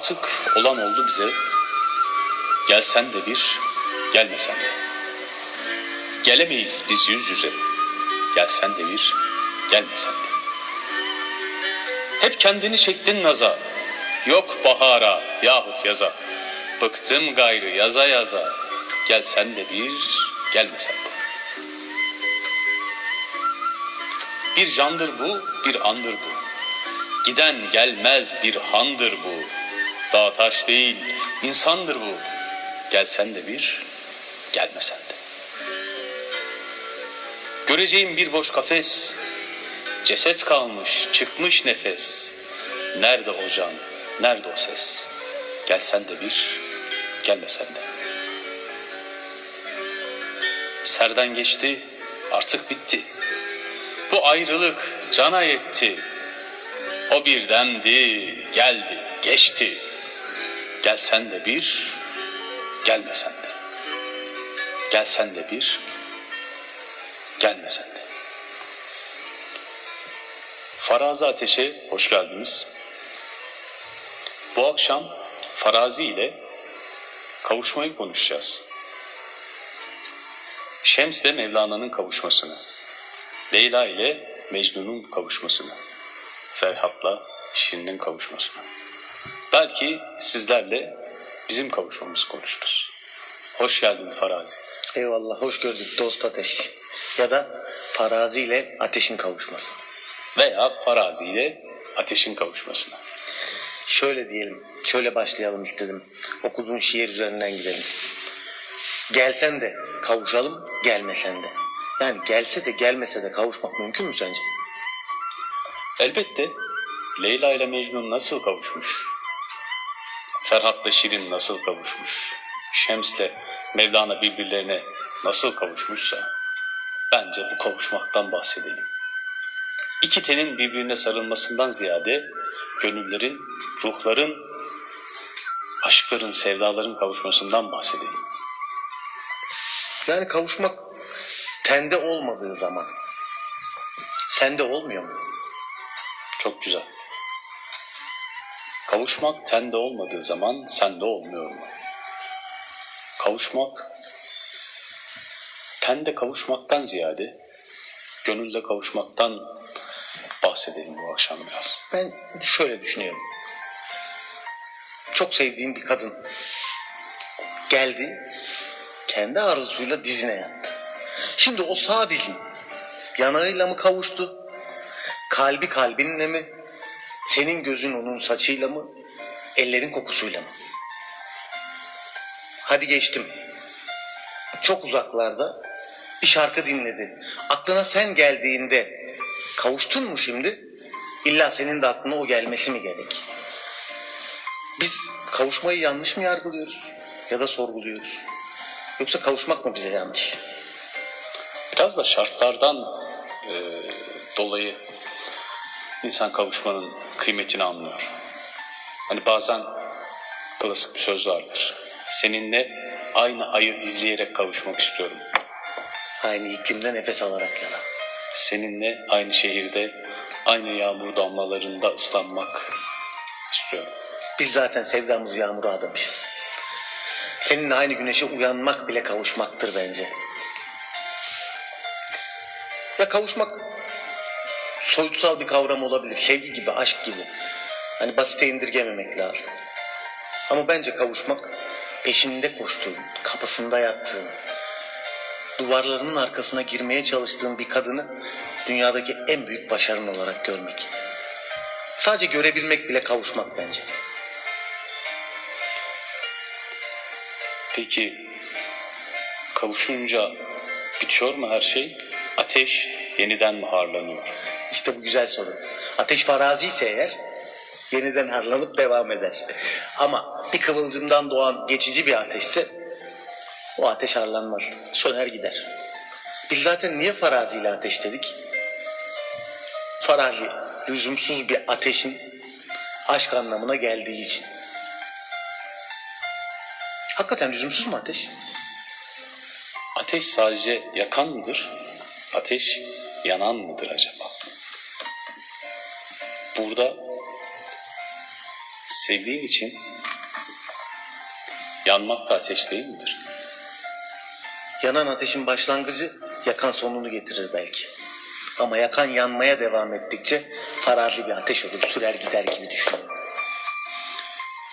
Artık olan oldu bize. Gelsen de bir, gelmesen de. Gelemeyiz biz yüz yüze. Gelsen de bir, gelmesen de. Hep kendini çektin naza. Yok bahara yahut yaza. Bıktım gayrı yaza yaza. Gelsen de bir, gelmesen de. Bir candır bu, bir andır bu. Giden gelmez bir handır bu. Dağ taş değil, insandır bu. Gelsen de bir, gelmesen de. Göreceğim bir boş kafes. Ceset kalmış, çıkmış nefes. Nerede o can, nerede o ses? Gelsen de bir, gelmesen de. Serden geçti, artık bitti. Bu ayrılık cana yetti. O birdendi, geldi, geçti. Gelsen de bir, gelmesen de. Gelsen de bir, gelmesen de. Farazi Ateş'e hoş geldiniz. Bu akşam Farazi ile kavuşmayı konuşacağız. Şems ile Mevlana'nın kavuşmasını, Leyla ile Mecnun'un kavuşmasını, Ferhat'la Şirin'in kavuşmasını. Belki sizlerle bizim kavuşmamızı konuşuruz. Hoş geldin Farazi. Eyvallah hoş gördük dost ateş. Ya da farazi ile ateşin kavuşması. Veya Farazi ile ateşin kavuşmasına. Şöyle diyelim, şöyle başlayalım istedim. Okuduğun şiir üzerinden gidelim. Gelsen de kavuşalım, gelmesen de. Yani gelse de gelmese de kavuşmak mümkün mü sence? Elbette Leyla ile Mecnun nasıl kavuşmuş? Ferhat'la Şirin nasıl kavuşmuş? Şems'le Mevlana birbirlerine nasıl kavuşmuşsa bence bu kavuşmaktan bahsedelim. İki tenin birbirine sarılmasından ziyade gönüllerin, ruhların, aşkların, sevdaların kavuşmasından bahsedelim. Yani kavuşmak tende olmadığı zaman sende olmuyor mu? Çok güzel. Kavuşmak tende olmadığı zaman sende olmuyor mu? Kavuşmak tende kavuşmaktan ziyade gönülle kavuşmaktan bahsedelim bu akşam biraz. Ben şöyle düşünüyorum. Çok sevdiğim bir kadın geldi, kendi arzusuyla dizine yattı. Şimdi o sağ dizin yanağıyla mı kavuştu, kalbi kalbinle mi, senin gözün onun saçıyla mı, ellerin kokusuyla mı? Hadi geçtim. Çok uzaklarda bir şarkı dinledi. Aklına sen geldiğinde kavuştun mu şimdi? İlla senin de aklına o gelmesi mi gerek? Biz kavuşmayı yanlış mı yargılıyoruz ya da sorguluyoruz? Yoksa kavuşmak mı bize yanlış? Biraz da şartlardan e, dolayı insan kavuşmanın kıymetini anlıyor. Hani bazen klasik bir söz vardır. Seninle aynı ayı izleyerek kavuşmak istiyorum. Aynı iklimde nefes alarak yana. Seninle aynı şehirde, aynı yağmur damlalarında ıslanmak istiyorum. Biz zaten sevdamız yağmura adamışız. Seninle aynı güneşe uyanmak bile kavuşmaktır bence. Ya kavuşmak soyutsal bir kavram olabilir. Sevgi gibi, aşk gibi. Hani basite indirgememek lazım. Ama bence kavuşmak peşinde koştuğun, kapısında yattığın, duvarlarının arkasına girmeye çalıştığın bir kadını dünyadaki en büyük başarın olarak görmek. Sadece görebilmek bile kavuşmak bence. Peki kavuşunca bitiyor mu her şey? Ateş yeniden mi harlanıyor? İşte bu güzel soru. Ateş farazi ise eğer yeniden harlanıp devam eder. Ama bir kıvılcımdan doğan geçici bir ateşse o ateş harlanmaz. Söner gider. Biz zaten niye faraziyle ateş dedik? Farazi lüzumsuz bir ateşin aşk anlamına geldiği için. Hakikaten lüzumsuz mu ateş? Ateş sadece yakan mıdır? Ateş yanan mıdır acaba? Burada sevdiğin için yanmak da ateş değil midir? Yanan ateşin başlangıcı yakan sonunu getirir belki. Ama yakan yanmaya devam ettikçe farazi bir ateş olur, sürer gider gibi düşünüyorum.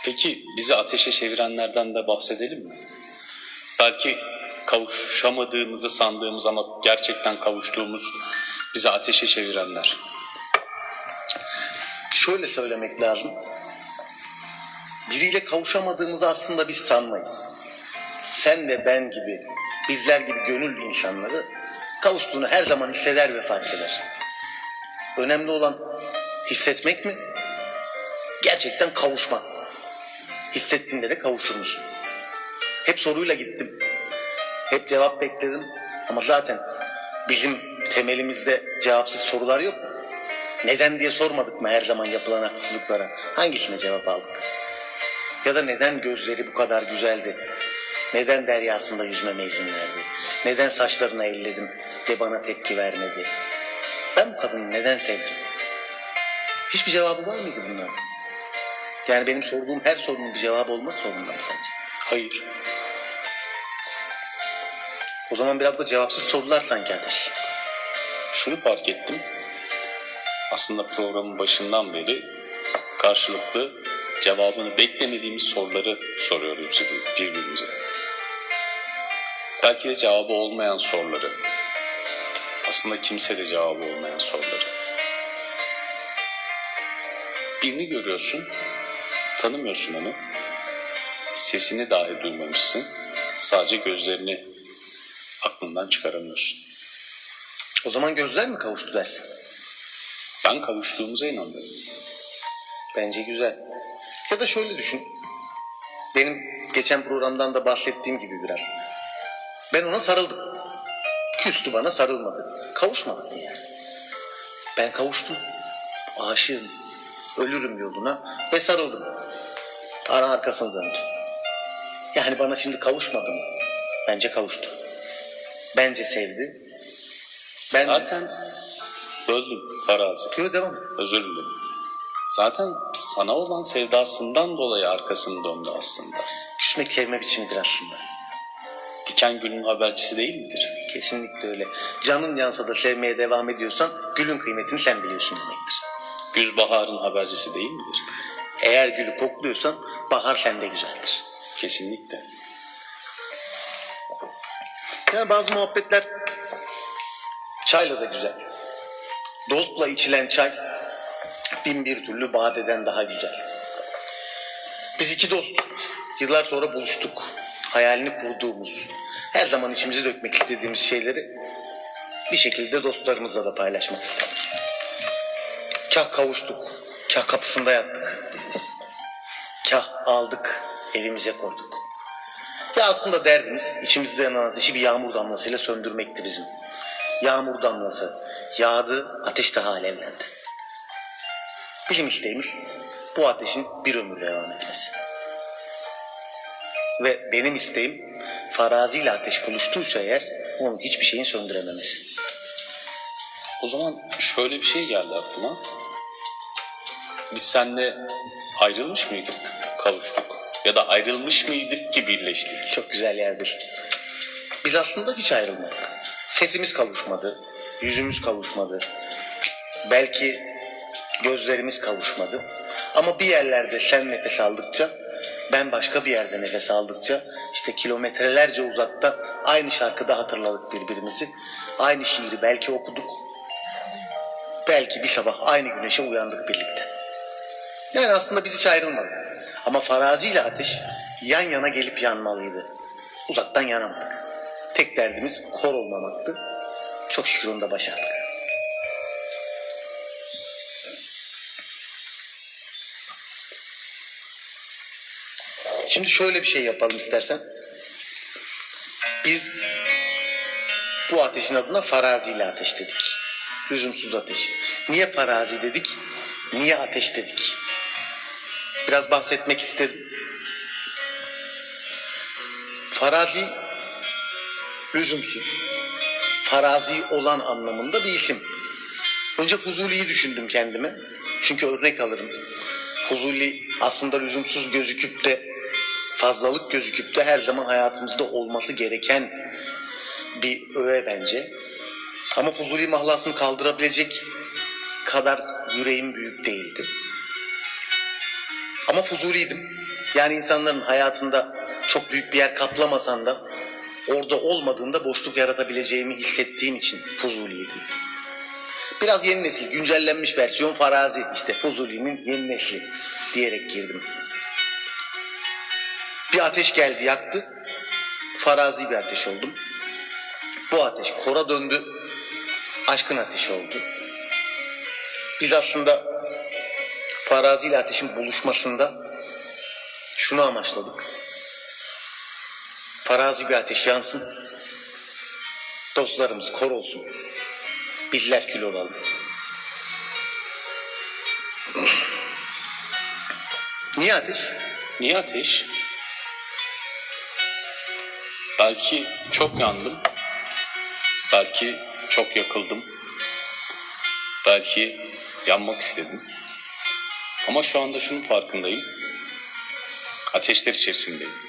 Peki bizi ateşe çevirenlerden de bahsedelim mi? Belki kavuşamadığımızı sandığımız ama gerçekten kavuştuğumuz bizi ateşe çevirenler. Şöyle söylemek lazım. Biriyle kavuşamadığımızı aslında biz sanmayız. Sen ve ben gibi, bizler gibi gönül insanları kavuştuğunu her zaman hisseder ve fark eder. Önemli olan hissetmek mi? Gerçekten kavuşmak? Hissettiğinde de kavuşur musun? Hep soruyla gittim. Hep cevap bekledim. Ama zaten bizim temelimizde cevapsız sorular yok. Neden diye sormadık mı her zaman yapılan haksızlıklara? Hangisine cevap aldık? Ya da neden gözleri bu kadar güzeldi? Neden deryasında yüzmeme izin verdi? Neden saçlarına elledim ve bana tepki vermedi? Ben bu kadını neden sevdim? Hiçbir cevabı var mıydı bunların? Yani benim sorduğum her sorunun bir cevabı olmak zorunda mı sence? Hayır. O zaman biraz da cevapsız sorular sanki ateş. Şunu fark ettim. Aslında programın başından beri karşılıklı cevabını beklemediğimiz soruları soruyoruz birbirimize. Belki de cevabı olmayan soruları. Aslında kimse de cevabı olmayan soruları. Birini görüyorsun, tanımıyorsun onu. Sesini dahi duymamışsın. Sadece gözlerini aklından çıkaramıyorsun. O zaman gözler mi kavuştu dersin? Ben kavuştuğumuza inanıyorum. Bence güzel. Ya da şöyle düşün. Benim geçen programdan da bahsettiğim gibi biraz. Ben ona sarıldım. Küstü bana sarılmadı. Kavuşmadık mı yani? Ben kavuştum. Aşığım. Ölürüm yoluna ve sarıldım. Ara arkasını döndü. Yani bana şimdi kavuşmadı mı? Bence kavuştu. Bence sevdi. Ben... Zaten böldüm farazi. Yo, devam. Özür dilerim. Zaten sana olan sevdasından dolayı arkasını döndü aslında. Küsmek sevme biçimidir aslında. Diken gülün habercisi değil midir? Kesinlikle öyle. Canın yansa da sevmeye devam ediyorsan gülün kıymetini sen biliyorsun demektir. Güz baharın habercisi değil midir? Eğer gülü kokluyorsan bahar sende güzeldir. Kesinlikle. Yani bazı muhabbetler çayla da güzel. Dostla içilen çay bin bir türlü badeden daha güzel. Biz iki dost yıllar sonra buluştuk. Hayalini kurduğumuz, her zaman içimizi dökmek istediğimiz şeyleri bir şekilde dostlarımızla da paylaşmak istedik. Kah kavuştuk, kah kapısında yattık. Kah aldık, evimize koyduk. Ya aslında derdimiz içimizde yanan ateşi bir yağmur damlasıyla söndürmekti bizim. Yağmur damlası yağdı, ateş daha alevlendi. Bizim isteğimiz bu ateşin bir ömür devam etmesi. Ve benim isteğim farazi ile ateş buluştuysa eğer onun hiçbir şeyin söndürememesi. O zaman şöyle bir şey geldi aklıma. Biz seninle ayrılmış mıydık, kavuştuk? Ya da ayrılmış mıydık ki birleştik? Çok güzel yerdir. Biz aslında hiç ayrılmadık. Sesimiz kavuşmadı, yüzümüz kavuşmadı. Belki gözlerimiz kavuşmadı. Ama bir yerlerde sen nefes aldıkça ben başka bir yerde nefes aldıkça işte kilometrelerce uzakta aynı şarkıda hatırladık birbirimizi. Aynı şiiri belki okuduk. Belki bir sabah aynı güneşe uyandık birlikte. Yani aslında biz hiç ayrılmadık. Ama farazi ile ateş yan yana gelip yanmalıydı. Uzaktan yanamadık. Tek derdimiz kor olmamaktı. Çok şükür onu da başardık. Şimdi şöyle bir şey yapalım istersen. Biz bu ateşin adına farazi ile ateş dedik. Lüzumsuz ateş. Niye farazi dedik? Niye ateş dedik? Biraz bahsetmek istedim. Farazi lüzumsuz. Farazi olan anlamında bir isim. Önce Fuzuli'yi düşündüm kendime. Çünkü örnek alırım. Fuzuli aslında lüzumsuz gözüküp de fazlalık gözüküp de her zaman hayatımızda olması gereken bir öğe bence. Ama Fuzuli mahlasını kaldırabilecek kadar yüreğim büyük değildi. Ama Fuzuliydim. Yani insanların hayatında çok büyük bir yer kaplamasan da orada olmadığında boşluk yaratabileceğimi hissettiğim için Fuzuliydim. Biraz yeni nesil, güncellenmiş versiyon Farazi. işte Fuzuli'nin yeni nesli diyerek girdim. Bir ateş geldi yaktı. Farazi bir ateş oldum. Bu ateş kora döndü. Aşkın ateşi oldu. Biz aslında Farazi ile ateşin buluşmasında şunu amaçladık. Farazi bir ateş yansın. Dostlarımız kor olsun. Bizler kül olalım. Niye ateş? Niye ateş? Belki çok yandım. Belki çok yakıldım. Belki yanmak istedim. Ama şu anda şunun farkındayım. Ateşler içerisindeyim.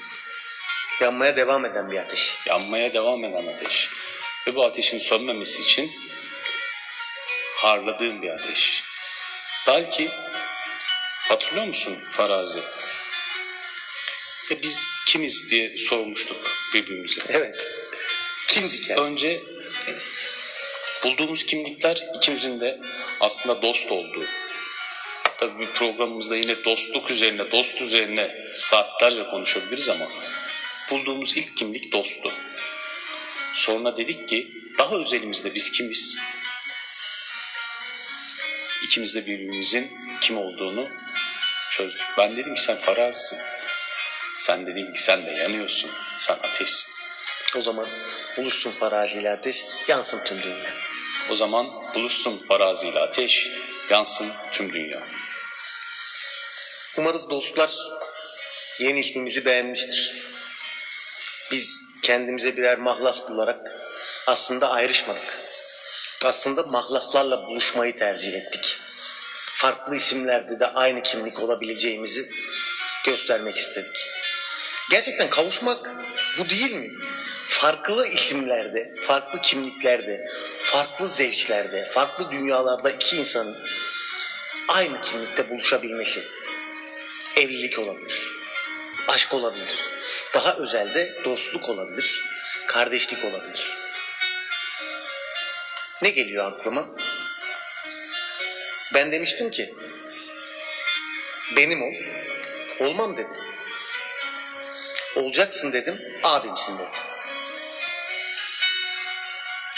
Yanmaya devam eden bir ateş. Yanmaya devam eden ateş. Ve bu ateşin sönmemesi için harladığım bir ateş. Belki hatırlıyor musun Farazi? Ya biz kimiz diye sormuştuk birbirimize. Evet. Kimdik yani? Önce bulduğumuz kimlikler ikimizin de aslında dost olduğu. Tabii bir programımızda yine dostluk üzerine, dost üzerine saatlerce konuşabiliriz ama bulduğumuz ilk kimlik dosttu. Sonra dedik ki daha özelimizde biz kimiz? İkimiz de birbirimizin kim olduğunu çözdük. Ben dedim ki sen Faraz'sın. Sen dedin ki sen de yanıyorsun. Sen ateşsin. O zaman buluşsun Farazi ile ateş, yansın tüm dünya. O zaman buluşsun farazi ile ateş, yansın tüm dünya. Umarız dostlar yeni ismimizi beğenmiştir. Biz kendimize birer mahlas bularak aslında ayrışmadık. Aslında mahlaslarla buluşmayı tercih ettik. Farklı isimlerde de aynı kimlik olabileceğimizi göstermek istedik. Gerçekten kavuşmak bu değil mi? Farklı isimlerde, farklı kimliklerde, farklı zevklerde, farklı dünyalarda iki insanın aynı kimlikte buluşabilmesi. Evlilik olabilir, aşk olabilir, daha özelde dostluk olabilir, kardeşlik olabilir. Ne geliyor aklıma? Ben demiştim ki, benim ol, olmam dedim. Olacaksın dedim, abimsin dedi.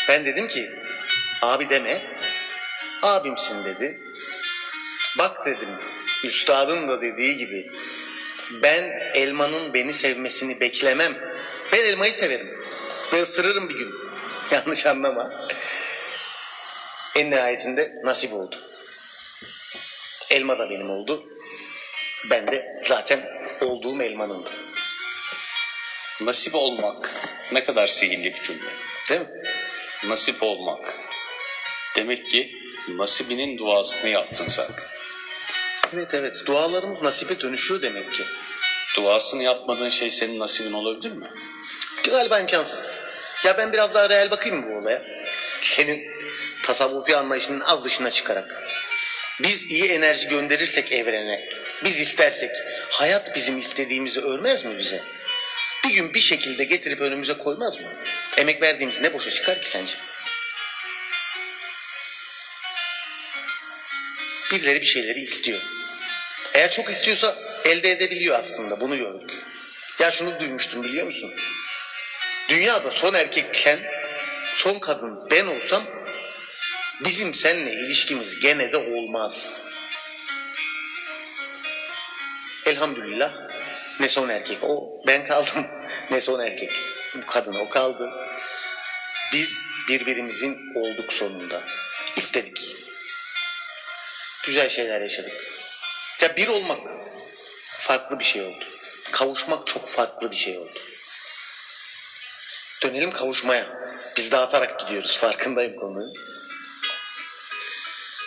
Ben dedim ki, abi deme, abimsin dedi. Bak dedim, üstadın da dediği gibi, ben elmanın beni sevmesini beklemem. Ben elmayı severim ve ısırırım bir gün. Yanlış anlama. En nihayetinde nasip oldu. Elma da benim oldu. Ben de zaten olduğum elmanındım. Nasip olmak ne kadar sihirli bir cümle. Değil mi? Nasip olmak. Demek ki nasibinin duasını yaptın sen. Evet evet. Dualarımız nasibe dönüşüyor demek ki. Duasını yapmadığın şey senin nasibin olabilir mi? Galiba imkansız. Ya ben biraz daha real bakayım mı bu olaya? Senin tasavvufi anlayışının az dışına çıkarak. Biz iyi enerji gönderirsek evrene, biz istersek, Hayat bizim istediğimizi örmez mi bize? Bir gün bir şekilde getirip önümüze koymaz mı? Emek verdiğimiz ne boşa çıkar ki sence? Birileri bir şeyleri istiyor. Eğer çok istiyorsa elde edebiliyor aslında bunu gördük. Ya şunu duymuştum biliyor musun? Dünyada son erkekken son kadın ben olsam bizim seninle ilişkimiz gene de olmaz. Elhamdülillah ne son erkek o ben kaldım ne son erkek bu kadın o kaldı. Biz birbirimizin olduk sonunda. İstedik. Güzel şeyler yaşadık. Ya bir olmak farklı bir şey oldu. Kavuşmak çok farklı bir şey oldu. Dönelim kavuşmaya. Biz dağıtarak gidiyoruz. Farkındayım konuyu.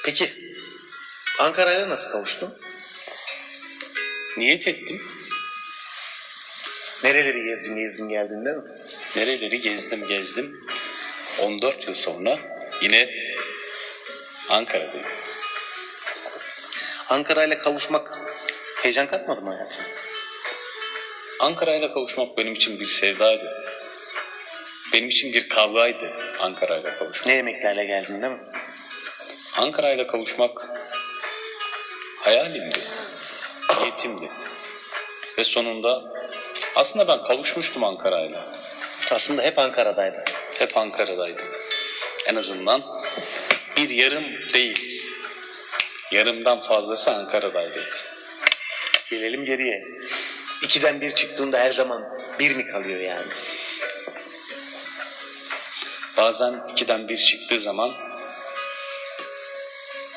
Peki Ankara'yla nasıl kavuştun? Niyet ettim. Nereleri gezdin gezdin geldin değil mi? Nereleri gezdim gezdim. 14 yıl sonra yine Ankara'dayım. Ankara'yla kavuşmak heyecan katmadı mı hayatım? Ankara'yla kavuşmak benim için bir sevdaydı. Benim için bir kavgaydı Ankara'yla kavuşmak. Ne yemeklerle geldin değil mi? Ankara'yla kavuşmak hayalimdi, niyetimdi. Ve sonunda aslında ben kavuşmuştum Ankara'yla. Aslında hep Ankara'daydın. Hep Ankara'daydım. En azından bir yarım değil, yarımdan fazlası Ankara'daydı. Gelelim geriye. İkiden bir çıktığında her zaman bir mi kalıyor yani? Bazen ikiden bir çıktığı zaman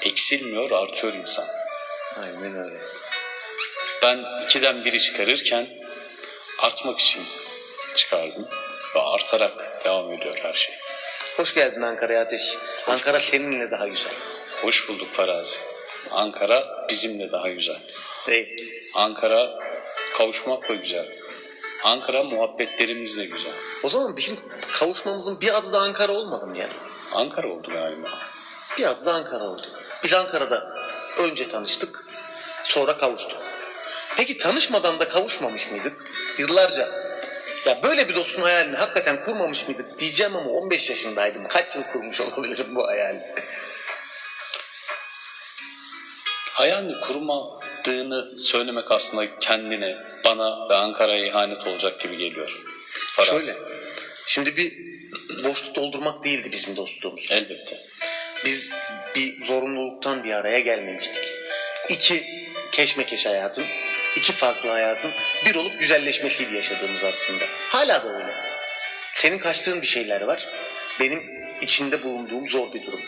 eksilmiyor, artıyor insan. Aynen öyle. Ben ikiden biri çıkarırken artmak için çıkardım ve artarak devam ediyor her şey. Hoş geldin Ankara'ya Ateş. Ankara seninle daha güzel. Hoş bulduk Farazi. Ankara bizimle daha güzel. Değil. Ankara kavuşmakla güzel. Ankara muhabbetlerimizle güzel. O zaman bizim kavuşmamızın bir adı da Ankara olmadı mı ya? Ankara oldu galiba. Bir adı da Ankara oldu. Biz Ankara'da önce tanıştık, sonra kavuştuk. Peki tanışmadan da kavuşmamış mıydık? Yıllarca. Ya böyle bir dostun hayalini hakikaten kurmamış mıydık diyeceğim ama 15 yaşındaydım. Kaç yıl kurmuş olabilirim bu hayali? Hayalini kurmadığını söylemek aslında kendine, bana ve Ankara'ya ihanet olacak gibi geliyor. Farazi. Şöyle. Şimdi bir boşluk doldurmak değildi bizim dostluğumuz. Elbette. Biz bir zorunluluktan bir araya gelmemiştik. İki keşmekeş hayatın, iki farklı hayatın bir olup güzelleşmesiydi yaşadığımız aslında. Hala da öyle. Senin kaçtığın bir şeyler var. Benim içinde bulunduğum zor bir durum.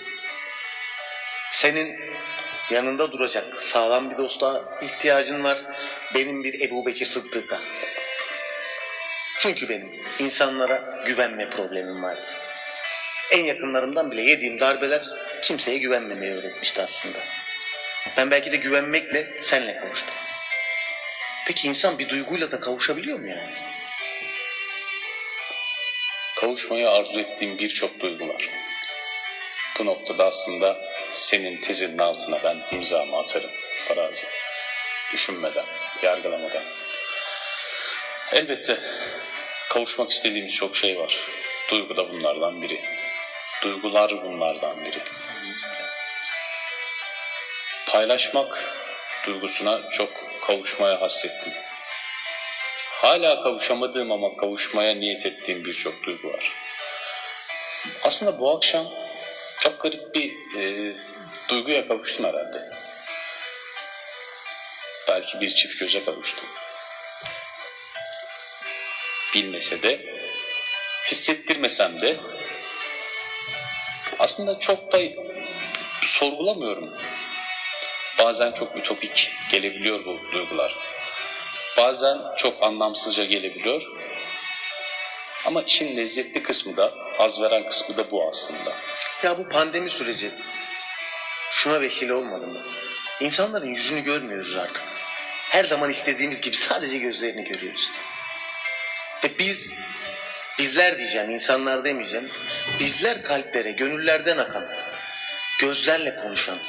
Senin yanında duracak sağlam bir dosta ihtiyacın var. Benim bir Ebu Bekir Sıddık'a. Çünkü benim insanlara güvenme problemim vardı. En yakınlarımdan bile yediğim darbeler kimseye güvenmemeyi öğretmişti aslında. Ben belki de güvenmekle senle kavuştum. Peki insan bir duyguyla da kavuşabiliyor mu yani? Kavuşmayı arzu ettiğim birçok duygu var. Bu noktada aslında senin tezinin altına ben imzamı atarım Farazi. Düşünmeden, yargılamadan. Elbette kavuşmak istediğimiz çok şey var. Duygu da bunlardan biri. Duygular bunlardan biri. Paylaşmak duygusuna çok kavuşmaya hasrettim. Hala kavuşamadığım ama kavuşmaya niyet ettiğim birçok duygu var. Aslında bu akşam çok garip bir e, duyguya kavuştum herhalde. Belki bir çift göze kavuştum. Bilmese de, hissettirmesem de aslında çok da sorgulamıyorum. Bazen çok ütopik gelebiliyor bu duygular. Bazen çok anlamsızca gelebiliyor. Ama işin lezzetli kısmı da, haz veren kısmı da bu aslında. Ya bu pandemi süreci şuna vesile olmadı mı? İnsanların yüzünü görmüyoruz artık. Her zaman istediğimiz gibi sadece gözlerini görüyoruz. Ve biz, bizler diyeceğim, insanlar demeyeceğim. Bizler kalplere, gönüllerden akan, gözlerle konuşan,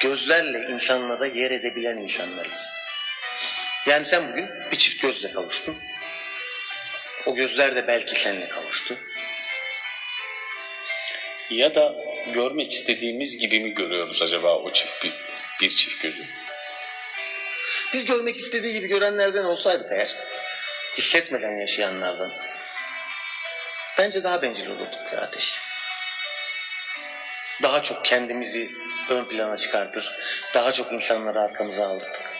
gözlerle insanlara yer edebilen insanlarız. Yani sen bugün bir çift gözle kavuştun. O gözler de belki seninle kavuştu. Ya da görmek istediğimiz gibi mi görüyoruz acaba o çift bir, bir çift gözü? Biz görmek istediği gibi görenlerden olsaydık eğer, hissetmeden yaşayanlardan, bence daha bencil olurduk ya Ateş. Daha çok kendimizi ön plana çıkartır, daha çok insanları arkamıza alırdık.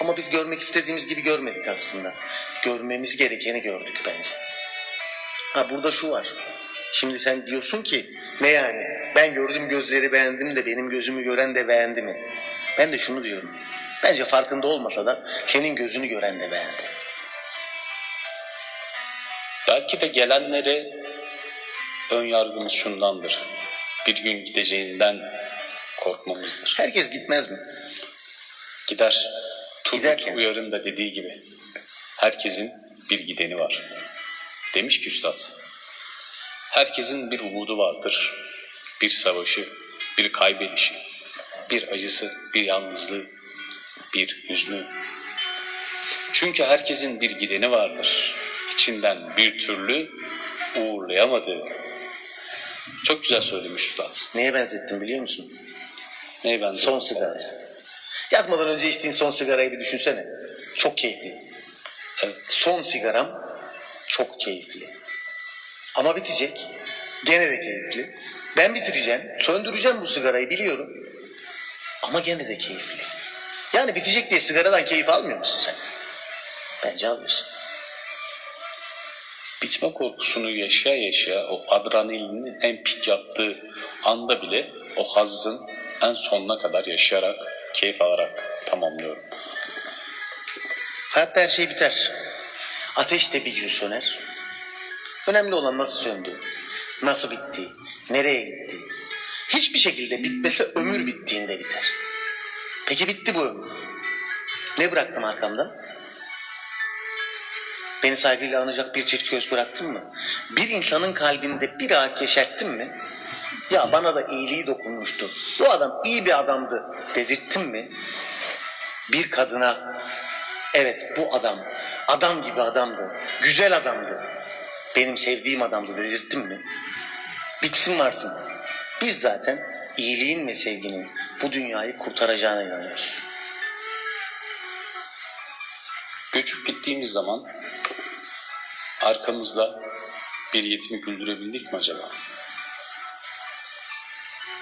Ama biz görmek istediğimiz gibi görmedik aslında. Görmemiz gerekeni gördük bence. Ha burada şu var. Şimdi sen diyorsun ki ne yani? Ben gördüm gözleri beğendim de benim gözümü gören de beğendi mi? Ben de şunu diyorum. Bence farkında olmasa da senin gözünü gören de beğendi. Belki de gelenlere ön yargımız şundandır. Bir gün gideceğinden korkmamızdır. Herkes gitmez mi? Gider. Turgut Giderken. Uyar'ın da dediği gibi. Herkesin bir gideni var. Demiş ki üstad. Herkesin bir umudu vardır. Bir savaşı, bir kaybedişi, bir acısı, bir yalnızlığı, bir hüznü. Çünkü herkesin bir gideni vardır. İçinden bir türlü uğurlayamadığı. Çok güzel söylemiş üstad. Neye benzettim biliyor musun? Ney ben Son sigaraya. Yatmadan önce içtiğin son sigarayı bir düşünsene. Çok keyifli. Evet. Son sigaram çok keyifli. Ama bitecek. Gene de keyifli. Ben bitireceğim. Söndüreceğim bu sigarayı biliyorum. Ama gene de keyifli. Yani bitecek diye sigaradan keyif almıyor musun sen? Bence alıyorsun. bitme korkusunu yaşaya yaşaya o adrenalinin en pik yaptığı anda bile o hazzın en sonuna kadar yaşayarak, keyif alarak tamamlıyorum. Hayatta her şey biter. Ateş de bir gün söner. Önemli olan nasıl söndü, nasıl bitti, nereye gitti. Hiçbir şekilde bitmese ömür bittiğinde biter. Peki bitti bu ömür. Ne bıraktım arkamda? Beni saygıyla anacak bir çift göz bıraktım mı? Bir insanın kalbinde bir ağaç yeşerttim mi? Ya bana da iyiliği dokunmuştu. Bu adam iyi bir adamdı dedirttim mi? Bir kadına evet bu adam adam gibi adamdı. Güzel adamdı. Benim sevdiğim adamdı dedirttim mi? Bitsin varsın. Biz zaten iyiliğin ve sevginin bu dünyayı kurtaracağına inanıyoruz. Göçüp gittiğimiz zaman arkamızda bir yetimi güldürebildik mi acaba?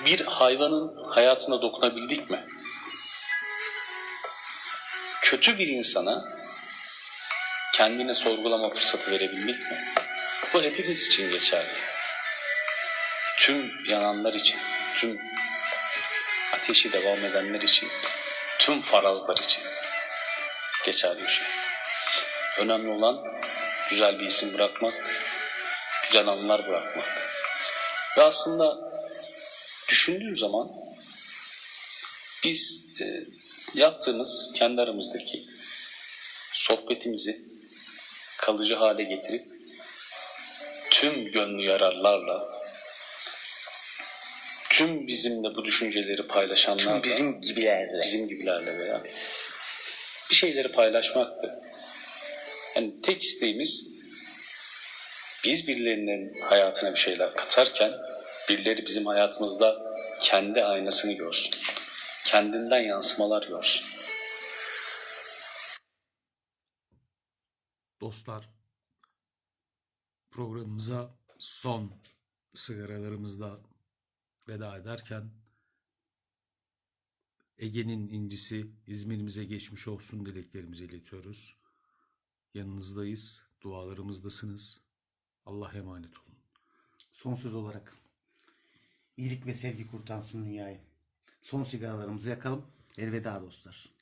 Bir hayvanın hayatına dokunabildik mi? Kötü bir insana kendine sorgulama fırsatı verebildik mi? Bu hepimiz için geçerli. Tüm yananlar için, tüm ateşi devam edenler için, tüm farazlar için geçerli bir şey. Önemli olan güzel bir isim bırakmak, güzel anılar bırakmak. Ve aslında düşündüğüm zaman biz e, yaptığımız kendi aramızdaki sohbetimizi kalıcı hale getirip tüm gönlü yararlarla tüm bizimle bu düşünceleri paylaşanlarla Tüm bizim gibilerle. bizim gibilerle veya bir şeyleri paylaşmaktı. Yani tek isteğimiz biz birilerinin hayatına bir şeyler katarken birileri bizim hayatımızda kendi aynasını görsün. Kendinden yansımalar görsün. Dostlar programımıza son sigaralarımızla veda ederken Ege'nin incisi İzmir'imize geçmiş olsun dileklerimizi iletiyoruz. Yanınızdayız, dualarımızdasınız. Allah'a emanet olun. Son söz olarak iyilik ve sevgi kurtarsın dünyayı. Son sigaralarımızı yakalım. Elveda dostlar.